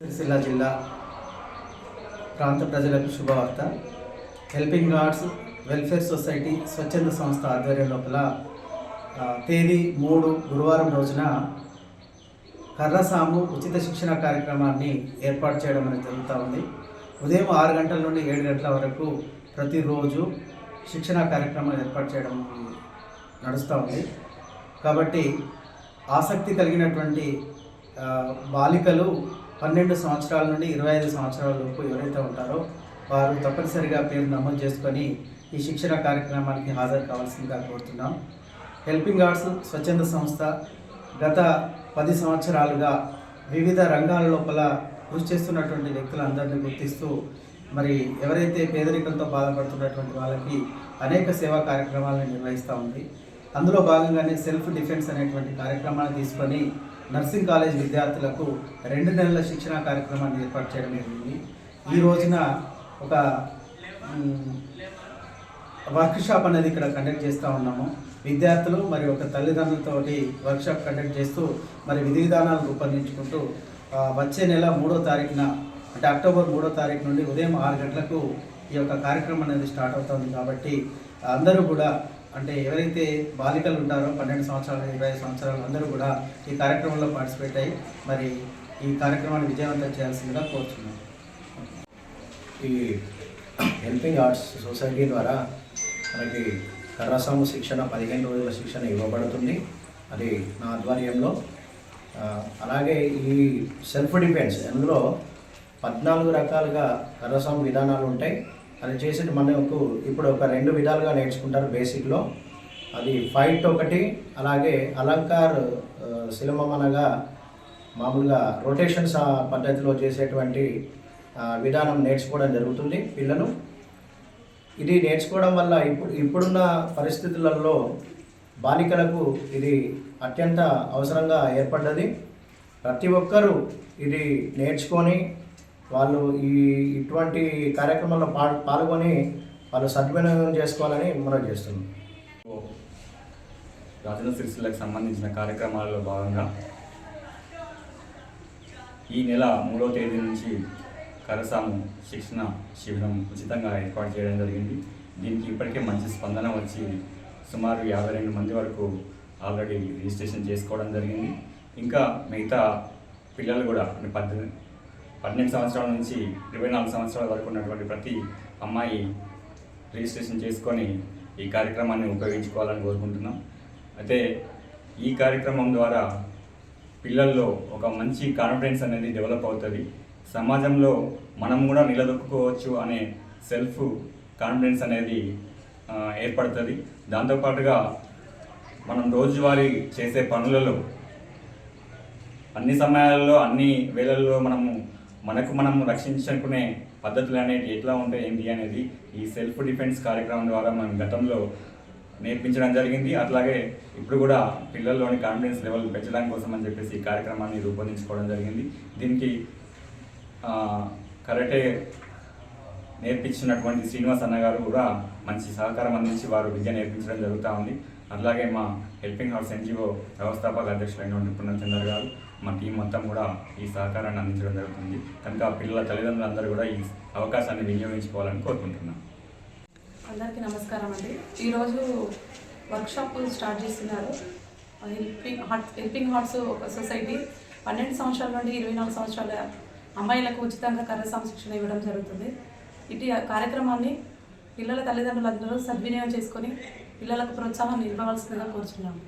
సిరిసిల్ల జిల్లా ప్రాంత ప్రజలకు శుభవార్త. హెల్పింగ్ గార్డ్స్ వెల్ఫేర్ సొసైటీ స్వచ్ఛంద సంస్థ ఆధ్వర్యం లోపల తేదీ మూడు గురువారం రోజున కర్రసాము ఉచిత శిక్షణ కార్యక్రమాన్ని ఏర్పాటు చేయడం అనేది జరుగుతూ ఉంది. ఉదయం ఆరు గంటల నుండి ఏడు గంటల వరకు ప్రతిరోజు శిక్షణ కార్యక్రమం ఏర్పాటు చేయడం నడుస్తూ ఉంది. కాబట్టి ఆసక్తి కలిగినటువంటి బాలికలు పన్నెండు సంవత్సరాల నుండి ఇరవై ఐదు సంవత్సరాల లోపు ఎవరైతే ఉంటారో వారు తప్పనిసరిగా పేరు నమోదు చేసుకొని ఈ శిక్షణ కార్యక్రమానికి హాజరు కావాల్సిందిగా కోరుతున్నాం. హెల్పింగ్ ఆర్ట్స్ స్వచ్ఛంద సంస్థ గత పది సంవత్సరాలుగా వివిధ రంగాల లోపల కృషి చేస్తున్నటువంటి వ్యక్తులందరినీ గుర్తిస్తూ మరి ఎవరైతే పేదరికంతో బాధపడుతున్నటువంటి వాళ్ళకి అనేక సేవా కార్యక్రమాలను నిర్వహిస్తూ ఉంది. అందులో భాగంగానే సెల్ఫ్ డిఫెన్స్ అనేటువంటి కార్యక్రమాన్ని తీసుకొని నర్సింగ్ కాలేజ్ విద్యార్థులకు రెండు నెలల శిక్షణ కార్యక్రమాన్ని ఏర్పాటు చేయడం జరిగింది. ఈ రోజున ఒక వర్క్షాప్ అనేది ఇక్కడ కండక్ట్ చేస్తూ ఉన్నాము. విద్యార్థులు మరి ఒక తల్లిదండ్రులతోటి వర్క్షాప్ కండక్ట్ చేస్తూ మరి విధి విధానాలు రూపొందించుకుంటూ వచ్చే నెల మూడో తారీఖున అంటే అక్టోబర్ మూడో తారీఖు నుండి ఉదయం ఆరు గంటలకు ఈ యొక్క కార్యక్రమం అనేది స్టార్ట్ అవుతుంది. కాబట్టి అందరూ కూడా అంటే ఎవరైతే బాలికలు ఉంటారో పన్నెండు సంవత్సరాలు ఇరవై ఐదు సంవత్సరాలు అందరూ కూడా ఈ కార్యక్రమంలో పార్టిసిపేట్ అయ్యి మరి ఈ కార్యక్రమాన్ని విజయవంతం చేయాల్సిందిగా కోరుతున్నాను ఈ హెల్పింగ్ ఆర్ట్స్ సొసైటీ ద్వారా మనకి కర్రసాము శిక్షణ పదిహేను రోజుల శిక్షణ ఇవ్వబడుతుంది. అది నా ఆధ్వర్యంలో. అలాగే ఈ సెల్ఫ్ డిఫెన్స్ అందులో పద్నాలుగు రకాలుగా కర్రసాము విధానాలు ఉంటాయి. అది చేసి మనకు ఇప్పుడు ఒక రెండు విధాలుగా నేర్చుకుంటారు బేసిక్లో. అది ఫైట్ ఒకటి అలాగే అలంకార్ ఆ, శిలమం అనగా మామూలుగా రొటేషన్స్ పద్ధతిలో చేసేటువంటి విధానం నేర్చుకోవడం జరుగుతుంది పిల్లలు. ఇది నేర్చుకోవడం వల్ల ఇప్పుడు ఇప్పుడున్న పరిస్థితులలో బాలికలకు ఇది అత్యంత అవసరంగా ఏర్పడ్డది. ప్రతి ఒక్కరూ ఇది నేర్చుకొని వాళ్ళు ఈ ఇటువంటి కార్యక్రమంలో పా పాల్గొని వాళ్ళు సద్వినియోగం చేసుకోవాలని మనం చేస్తున్నాం. రచన సిరిసిల్లకు సంబంధించిన కార్యక్రమాలలో భాగంగా ఈ నెల మూడవ తేదీ నుంచి కరసాము శిక్షణ శిబిరం ఉచితంగా ఏర్పాటు చేయడం జరిగింది. దీనికి ఇప్పటికే మంచి స్పందన వచ్చి సుమారు యాభై రెండు మంది వరకు ఆల్రెడీ రిజిస్ట్రేషన్ చేసుకోవడం జరిగింది. ఇంకా మిగతా పిల్లలు కూడా పద్దెనిమిది పద్దెనిమిది పన్నెండు సంవత్సరాల నుంచి ఇరవై నాలుగు సంవత్సరాల వరకు ఉన్నటువంటి ప్రతి అమ్మాయి రిజిస్ట్రేషన్ చేసుకొని ఈ కార్యక్రమాన్ని ఉపయోగించుకోవాలని కోరుకుంటున్నాం. అయితే ఈ కార్యక్రమం ద్వారా పిల్లల్లో ఒక మంచి కాన్ఫిడెన్స్ అనేది డెవలప్ అవుతుంది. సమాజంలో మనం కూడా నిలదొక్కుకోవచ్చు అనే సెల్ఫ్ కాన్ఫిడెన్స్ అనేది ఏర్పడుతుంది. దాంతోపాటుగా మనం రోజువారీ చేసే పనులలో అన్ని సమయాల్లో అన్ని వేళల్లో మనము మనకు మనం రక్షించుకునే పద్ధతులు అనేవి ఎట్లా ఉంటాయి ఏంటి అనేది ఈ సెల్ఫ్ డిఫెన్స్ కార్యక్రమం ద్వారా మనం గతంలో నేర్పించడం జరిగింది. అట్లాగే ఇప్పుడు కూడా పిల్లల్లోని కాన్ఫిడెన్స్ లెవెల్ పెంచడం కోసం అని చెప్పేసి ఈ కార్యక్రమాన్ని రూపొందించుకోవడం జరిగింది. దీనికి కరెక్టే నేర్పించినటువంటి శ్రీనివాస్ అన్న గారు కూడా మంచి సహకారం అందించి వారు విద్య నేర్పించడం జరుగుతూ ఉంది. అలాగే మా హెల్పింగ్ హౌస్ ఎన్జిఓ వ్యవస్థాపక అధ్యక్షులైనటువంటి పుణ్యచంద్ర గారు మా టీం మొత్తం కూడా ఈ సహకారాన్ని అందించడం జరుగుతుంది. కనుక పిల్లల తల్లిదండ్రులందరూ కూడా ఈ అవకాశాన్ని వినియోగించుకోవాలని కోరుకుంటున్నాను అందరికీ నమస్కారం అండి. ఈరోజు వర్క్షాప్ స్టార్ట్ చేస్తున్నారు. హెల్పింగ్ హార్ట్ హెల్పింగ్ హార్ట్స్ ఒక సొసైటీ పన్నెండు సంవత్సరాల నుండి ఇరవై నాలుగు సంవత్సరాల అమ్మాయిలకు ఉచితంగా కర్ర సంశిక్షణ ఇవ్వడం జరుగుతుంది. ఇటు కార్యక్రమాన్ని పిల్లల తల్లిదండ్రులందరూ సద్వినియోగం చేసుకొని పిల్లలకు ప్రోత్సాహం ఇవ్వవలసిందిగా కోరుచున్నాము.